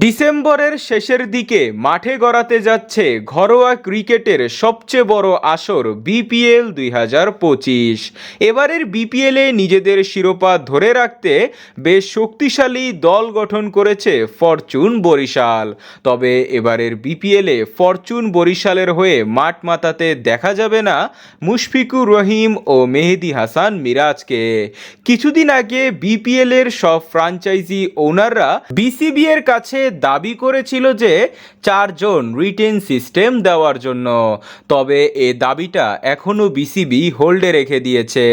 ডিসেম্বরের শেষের দিকে মাঠে গড়াতে যাচ্ছে ঘরোয়া ক্রিকেটের সবচেয়ে বড় আসর বিপিএল দুই হাজার পঁচিশ। এবারের বিপিএলে নিজেদের শিরোপা ধরে রাখতে বেশ শক্তিশালী দল গঠন করেছে ফরচুন বরিশাল। তবে এবারের বিপিএলে ফরচুন বরিশালের হয়ে মাঠ মাতাতে দেখা যাবে না মুশফিকুর রহিম ও মেহেদি হাসান মিরাজকে। কিছুদিন আগে বিপিএল এর সব ফ্রাঞ্চাইজি ওনাররা বিসিবি এর কাছে দাবি করেছিল যে চারজন রিটেন সিস্টেম দেওয়ার জন্য। তবে এ দাবিটা এখনও বিসিবি হোল্ডে রেখে দিয়েছে।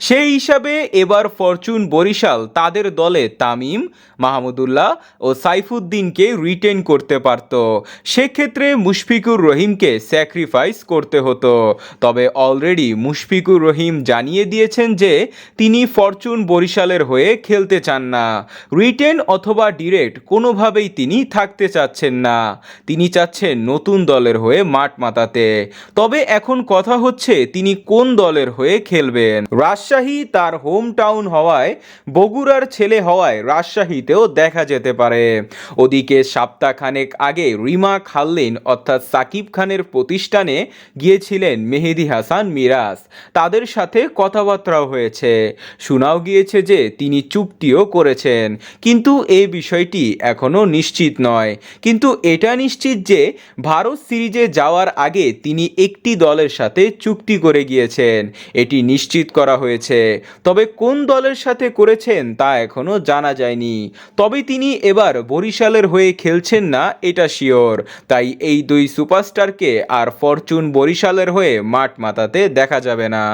সেই হিসাবে এবার ফরচুন বরিশাল তাদের দলে তামিম, মাহমুদুল্লাহ ও সাইফুদ্দিনকে রিটেন করতে পারত। সেক্ষেত্রে মুশফিকুর রহিমকে স্যাক্রিফাইস করতে হতো। তবে অলরেডি মুশফিকুর রহিম জানিয়ে দিয়েছেন যে তিনি ফরচুন বরিশালের হয়ে খেলতে চান না। রিটেন অথবা ডিরেক্ট কোনোভাবেই তিনি থাকতে চাচ্ছেন না। তিনি চাচ্ছেন নতুন দলের হয়ে মাঠ মাতাতে। তবে এখন কথা হচ্ছে, তিনি কোন দলের হয়ে খেলবেন? রাজশাহী তার হোম টাউন হওয়ায়, বগুড়ার ছেলে হওয়ায় রাজশাহীতেও দেখা যেতে পারে। ওদিকে সপ্তাহখানেক আগে রিমা খাল্লিন, অর্থাৎ সাকিব খানের প্রতিষ্ঠানে গিয়েছিলেন মেহেদি হাসান মিরাজ। তাদের সাথে কথাবার্তাও হয়েছে। শোনাও গিয়েছে যে তিনি চুক্তিও করেছেন। কিন্তু এই বিষয়টি এখনও নিশ্চিত নয়। কিন্তু এটা নিশ্চিত যে ভারত সিরিজে যাওয়ার আগে তিনি একটি দলের সাথে চুক্তি করে গিয়েছেন। এটি নিশ্চিত করা হয়েছে। তবে কোন দলের সাথে করেছেন তা এখনও জানা যায়নি। তবে তিনি এবার বরিশালের হয়ে খেলছেন না, এটা শিওর। তাই এই দুই সুপারস্টারকে আর ফরচুন বরিশালের হয়ে মাঠ মাতাতে দেখা যাবে না।